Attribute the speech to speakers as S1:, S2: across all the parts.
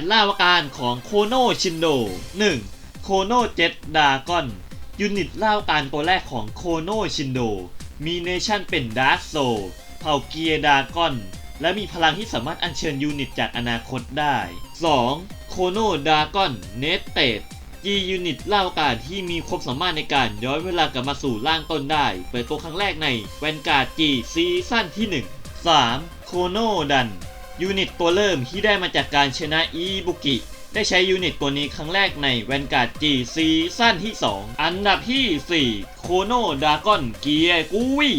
S1: 8 ล่าวการของโคโนชินโด 1. โคโนเจ็ตดากอน ยูนิตล่าวการตัวแรกของโคโนชินโด มีเนชั่นเป็นดาร์กโซเผ่าเกียร์ดากอน และมีพลังที่สามารถอัญเชิญยูนิตจากอนาคตได้ 2. โคโนดากอนเนตเตด G ยูนิตเล่าการที่มีความสามารถในการย้อนเวลากลับมาสู่ร่างต้นได้ เปิดตัวครั้งแรกในแวนการ์ด G ซีซั่นที่ 1 3. โคโนดัน ยูนิตตัวเริ่มที่ได้มาจากการชนะอีบุกิ ได้ใช้ยูนิตตัวนี้ครั้งแรกในแวนการ์ด G ซีซั่นที่ 2 อันดับที่ 4 โคโนดากอนเกียกูวี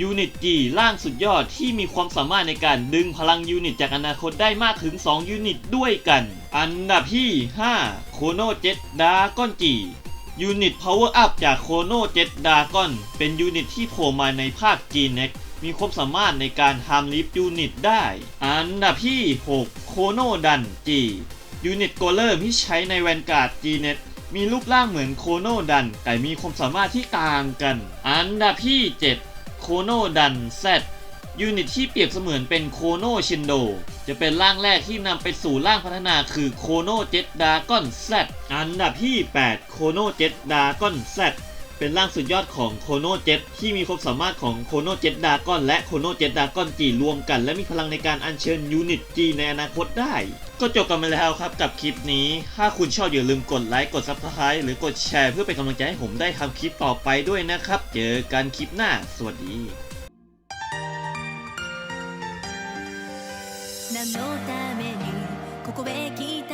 S1: ยูนิต G ล่างสุดยอดที่มีความสามารถในการดึงพลังยูนิตจากอนาคตได้มากถึง 2 ยูนิตด้วยกัน อันดับที่ 5 โคโนเจ็ตดากอนจียูนิต Power Up จากโคโนเจ็ตดากอนเป็นยูนิตที่โผล่มาในภาค g n e x มีความสามารถในการทำลิฟยูนิตได้ อันดับที่ 6 โคโนดันจียูนิตโกเลอร์ที่ใช้ในแวนการ์ด g n e t มีรูปร่างเหมือนโคโนดัน แต่มีความสามารถที่ต่างกัน อันดับที่ 7 โคโนดัน Z ยูนิตที่เปรียบเสมือนเป็นโคโนชินโด จะเป็นร่างแรกที่นำไปสู่ร่างพัฒนาคือโคโนเจ็ตดากอนแซอันดับที่ 8 โคโนเจ็ตดากอนแซ เป็นร่างสุดยอดของโคโนเจ็ตที่มีความสามารถของโคโนเจ็ตดากอนและโคโนเจ็ตดากอนจีรวมกัน และมีพลังในการอัญเชิญยูนิตจีในอนาคตได้ ก็จบกันไปแล้วครับกับคลิปนี้ ถ้าคุณชอบอย่าลืมกดไลค์กดซับสไคร b e หรือกดแชร์เพื่อเป็นกำลังใจให้ผมได้ทำคลิปต่อไปด้วยนะครับ เจอกันคลิปหน้า สวัสดี「ここへ来た」